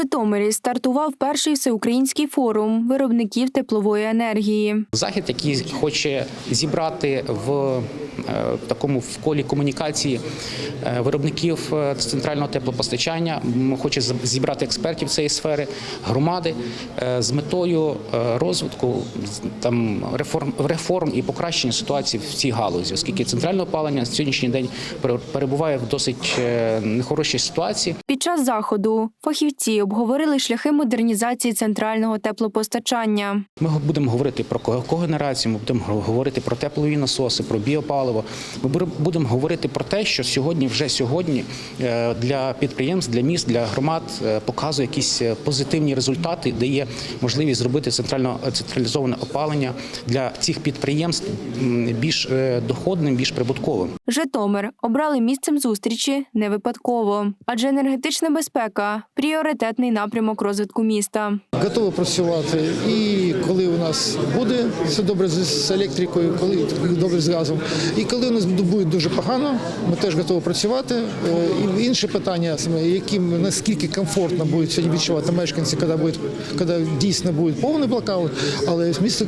У Житомирі стартував перший всеукраїнський форум виробників теплової енергії. Захід, який хоче зібрати в е, такому в колі комунікації е, виробників е, центрального теплопостачання, хоче зібрати експертів цієї сфери, громади з метою розвитку там реформ реформ і покращення ситуації в цій галузі, оскільки центральне опалення на сьогоднішній день пере- перебуває в досить нехорошій ситуації. Під час заходу фахівці обговорили шляхи модернізації центрального теплопостачання. Ми будемо говорити про ко- когенерацію, ми будемо говорити про теплові насоси, про біопаливо. Ми будемо говорити про те, що сьогодні, вже сьогодні, е, для підприємств, для міст, для громад е, показує якісь е, позитивні результати, де є можливість зробити центрально централізоване опалення для цих підприємств більш доходним, більш прибутковим. Житомир обрали місцем зустрічі не випадково, адже енергетична безпека пріоритетний напрямок розвитку міста. Готові працювати. І коли у нас буде все добре з електрикою, коли добре з газом, і коли у нас буде дуже погано, ми теж готові працювати. Е, І інше питання яким наскільки комфортно будуть сьогодні відчувати мешканці, коли буде, коли дійсно буде повний блокаут. Але місто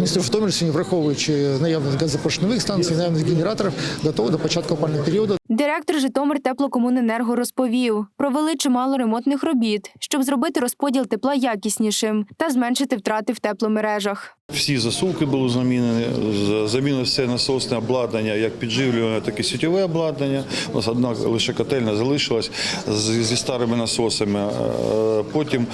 місто Житомир сьогодні, враховуючи наявність газопоршневих станцій, наявність генераторів, готове до початку опального періоду. Директор Житомир Теплокомуненерго розповів, провели чимало ремонтних робіт, щоб зробити розподіл тепла якіснішим та зменшити втрати в тепломережах. Всі засувки були замінені, з- замінено все насосне обладнання, як підживлюване, так і сітєве обладнання. У нас одна лише котельня залишилась зі старими насосами. Е, Потім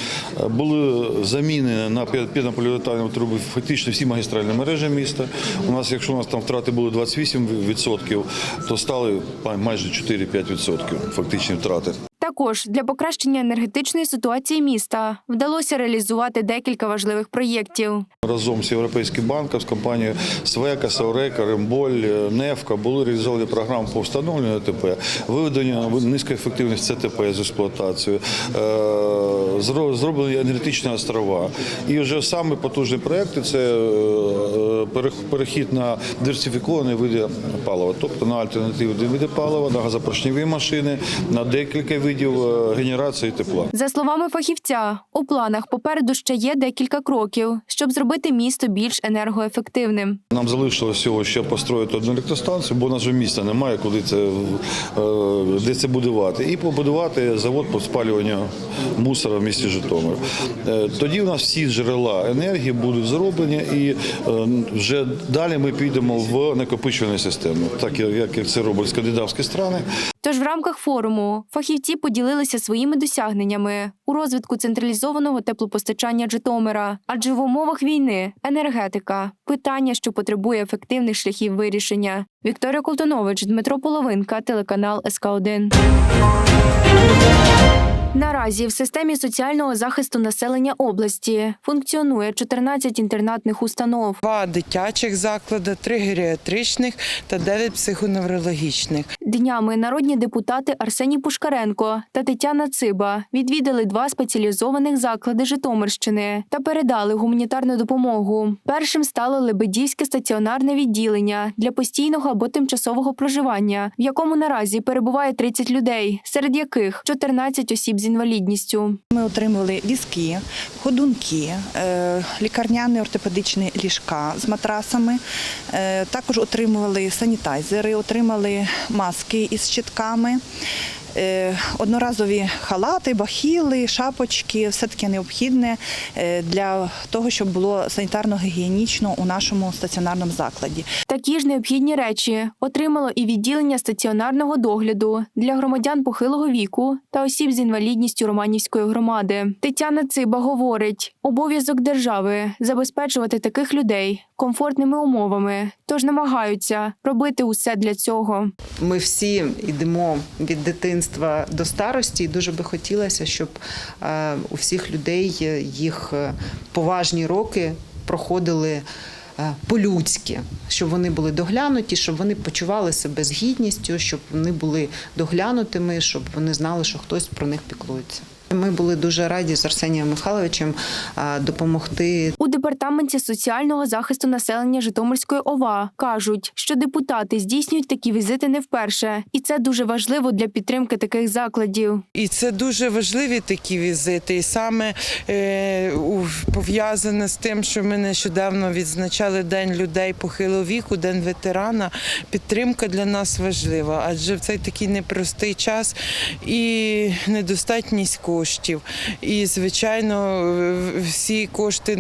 е, були замінені на пінополіуретанові труби фактично всі магістральні мережі міста. У нас, якщо у нас там втрати були 28%, то стали майже 4-5% фактичні втрати. Також для покращення енергетичної ситуації міста вдалося реалізувати декілька важливих проєктів. Разом з Європейським банком, з компанією Свека, Саурека, Ремболь, Нефка були реалізовані програми по встановленню ТП, виведення низькоефективних ЦТП з експлуатацією, е, зроблені енергетичні острова. І вже саме потужні проекти це е, перех- перехід на диверсифіковані види палива, тобто на альтернативні види палива, на газопоршневі машини, на декілька видів е, генерації тепла. За словами фахівця, у планах попереду ще є декілька кроків, щоб зробити місто більш енергоефективним. Нам залишилося всього ще построїти одну електростанцію, бо у нас вже міста немає, куди це е, де це будувати. І побудувати завод по спалюванню мусора місті Житомир. Е, Тоді у нас всі джерела енергії будуть зроблені, і е, вже далі ми підемо в накопичувальну систему, так як це роблять скандинавські країни. Тож в рамках форуму фахівці поділилися своїми досягненнями у розвитку централізованого теплопостачання Житомира, адже в умовах війни енергетика питання, що потребує ефективних шляхів вирішення. Вікторія Колтунович, Дмитро Половинка, телеканал СК 1 Наразі в системі соціального захисту населення області функціонує 14 інтернатних установ. Два дитячих заклади, три геріатричних та дев'ять психоневрологічних. Днями народні депутати Арсеній Пушкаренко та Тетяна Циба відвідали два спеціалізованих заклади Житомирщини та передали гуманітарну допомогу. Першим стало Лебедівське стаціонарне відділення для постійного або тимчасового проживання, в якому наразі перебуває 30 людей, серед яких 14 осіб з інвалідністю. Ми отримували візки, ходунки, е, лікарняні ортопедичні ліжка з матрасами. Е, Також отримували санітайзери, отримали маски із щитками. Е, Одноразові халати, бахіли, шапочки, все таке необхідне е, для того, щоб було санітарно-гігієнічно у нашому стаціонарному закладі. Такі ж необхідні речі отримало і відділення стаціонарного догляду для громадян похилого віку та осіб з інвалідністю Романівської громади. Тетяна Циба говорить: обов'язок держави забезпечувати таких людей комфортними умовами, тож намагаються робити усе для цього. Ми всі йдемо від дитинства до старості, і дуже би хотілося, щоб е, у всіх людей е, їх е, поважні роки проходили. По-людськи, щоб вони були доглянуті, щоб вони почували себе з гідністю, щоб вони були доглянутими, щоб вони знали, що хтось про них піклується. Ми були дуже раді з Арсенієм Михайловичем допомогти департаменті соціального захисту населення Житомирської ОВА кажуть, що депутати здійснюють такі візити не вперше, і це дуже важливо для підтримки таких закладів. І це дуже важливі такі візити. І саме е, пов'язане з тим, що ми нещодавно відзначали День людей похилого віку, День ветерана. Підтримка для нас важлива, адже в цей такий непростий час і недостатність коштів. І, звичайно, всі кошти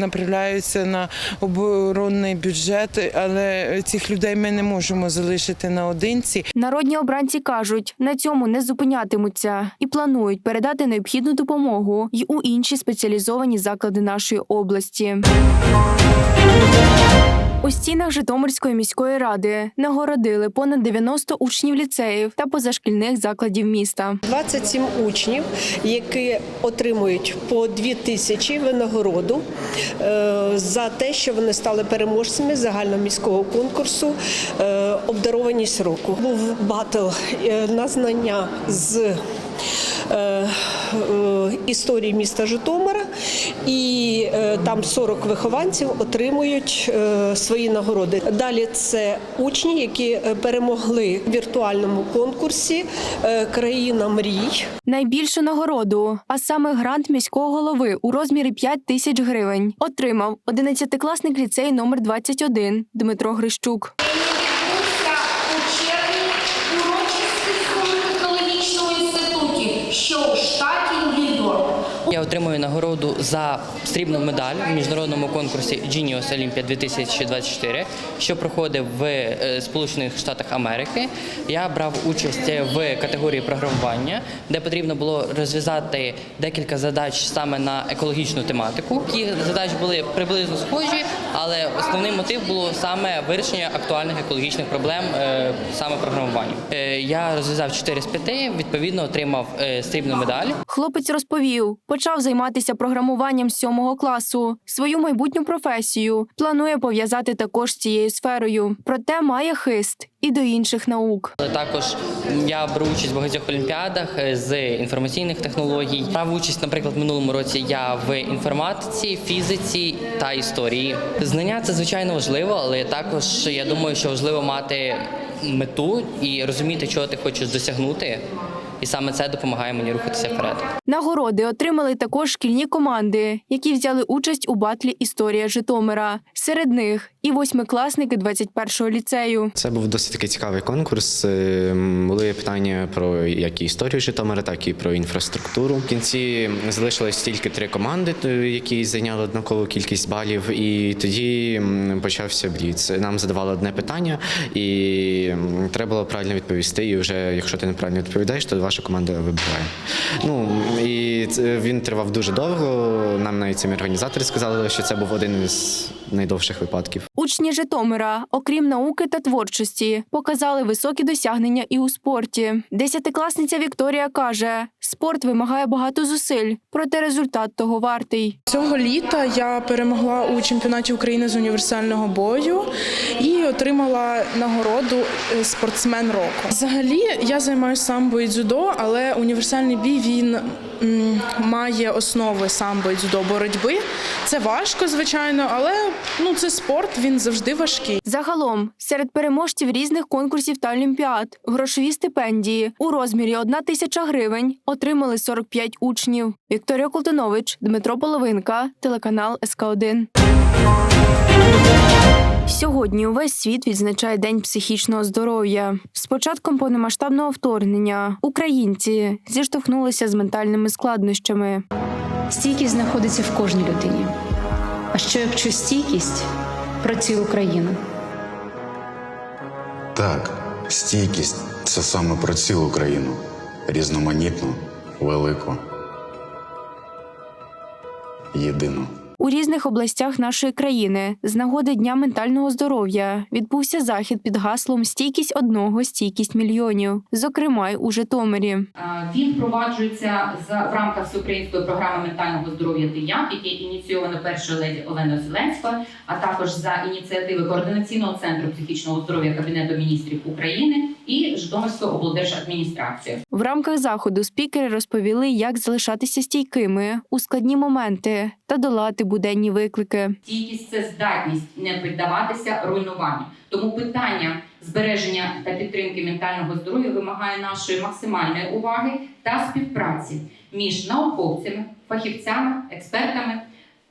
направляються на оборонний бюджет, але цих людей ми не можемо залишити наодинці. Народні обранці кажуть, на цьому не зупинятимуться і планують передати необхідну допомогу й у інші спеціалізовані заклади нашої області. У стінах Житомирської міської ради нагородили понад 90 учнів ліцеїв та позашкільних закладів міста. 27 учнів, які отримують по 2 тисячі винагороду е, за те, що вони стали переможцями загальноміського конкурсу е, Обдарованість року. Був батл е, на знання з історії міста Житомира, і е, там 40 вихованців отримують е, свої нагороди. Далі це учні, які е, перемогли в віртуальному конкурсі е, Країна мрій. Найбільшу нагороду, а саме грант міського голови у розмірі 5 тисяч гривень, отримав 11-класник ліцею номер 21 Дмитро Грищук. відбувся у червні урочистий технологічному інституті, що у штаті Нью-Йорк. Я отримую нагороду за срібну медаль в міжнародному конкурсі Genius Olympia 2024, що проходив в е, Сполучених Штатах Америки. Я брав участь в категорії програмування, де потрібно було розв'язати декілька задач саме на екологічну тематику. Ті задачі були приблизно схожі, але основний мотив було саме вирішення актуальних екологічних проблем е, саме програмуванням. Е, Я розв'язав 4 з 5, відповідно отримав срібну медаль. Хлопець розповів, почав займатися програмуванням сьомого класу. Свою майбутню професію планує пов'язати також з цією сферою. Проте має хист і до інших наук. Також я беру участь в багатьох олімпіадах е, з інформаційних технологій. Брав участь, наприклад, в минулому році я в інформатиці, фізиці та історії. Знання це звичайно важливо, але також я думаю, що важливо мати мету і розуміти, чого ти хочеш досягнути. І саме це допомагає мені рухатися вперед. Нагороди отримали також шкільні команди, які взяли участь у батлі Історія Житомира. Серед них і восьмикласники 21-го ліцею. Це був досить такий цікавий конкурс. Е, Були питання про як і історію Житомира, так і про інфраструктуру. В кінці залишилось тільки три команди, які зайняли однакову кількість балів. І тоді почався бліц. Нам задавали одне питання, і треба було правильно відповісти. І вже якщо ти неправильно відповідаєш, то ваша команда вибиває. Ну і це- він тривав дуже довго. Нам навіть самі організатори сказали, що це був один із найдовших випадків. Учні Житомира, окрім науки та творчості, показали високі досягнення і у спорті. Десятикласниця Вікторія каже: спорт вимагає багато зусиль, проте результат того вартий. Цього літа я перемогла у чемпіонаті України з універсального бою і отримала нагороду е, спортсмен року. Взагалі я займаюся самбо і дзюдо, але універсальний бій він має основи самбо і дзюдо боротьби. Це важко, звичайно, але ну це спорт, він завжди важкий. Загалом, серед переможців різних конкурсів та олімпіад, грошові стипендії у розмірі 1 тисяча гривень отримали 45 учнів. Вікторія Колтунович, Дмитро Половинка, телеканал СК 1 Сьогодні увесь світ відзначає День психічного здоров'я. З початком повномасштабного вторгнення українці зіштовхнулися з ментальними складнощами. Стійкість знаходиться в кожній людині. А що якщо стійкість про цілу країну? Так, стійкість це саме про цілу країну. Різноманітну, велику, єдину. У різних областях нашої країни з нагоди Дня ментального здоров'я відбувся захід під гаслом Стійкість одного, стійкість мільйонів, зокрема й у Житомирі. Він впроваджується в рамках всеукраїнської програми ментального здоров'я «Ти я», ініційовано першою леді Оленою Зеленською, а також за ініціативи координаційного центру психічного здоров'я Кабінету міністрів України і Житомирської облдержадміністрації. В рамках заходу спікери розповіли, як залишатися стійкими у складні моменти та долати буденні виклики. Стійкість це здатність не піддаватися руйнуванню. Тому питання збереження та підтримки ментального здоров'я вимагає нашої максимальної уваги та співпраці між науковцями, фахівцями, експертами,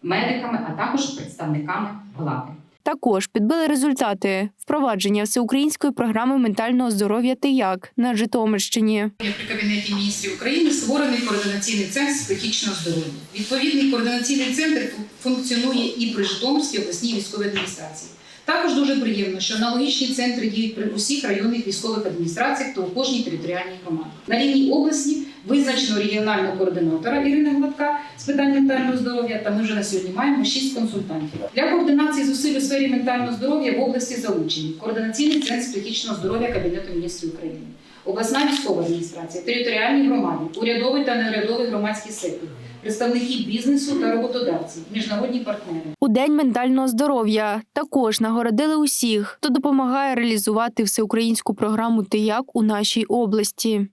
медиками, а також представниками влади. Також підбили результати впровадження всеукраїнської програми ментального здоров'я «Ти як» на Житомирщині. При Кабінеті міністрів України створений координаційний центр з психічного здоров'я. Відповідний координаційний центр функціонує і при Житомирській обласній військовій адміністрації. Також дуже приємно, що аналогічні центри діють при усіх районних військових адміністраціях та у кожній територіальній громаді. На рівні області визначено регіонального координатора Ірини Гладка з питань ментального здоров'я. Та ми вже на сьогодні маємо шість консультантів. Для координації зусиль у сфері ментального здоров'я в області залучені координаційний центр з психічного здоров'я Кабінету міністрів України, обласна військова адміністрація, територіальні громади, урядовий та неурядовий громадський сектор, представники бізнесу та роботодавців, міжнародні партнери. У день ментального здоров'я також нагородили усіх, хто допомагає реалізувати всеукраїнську програму «Ти як» у нашій області.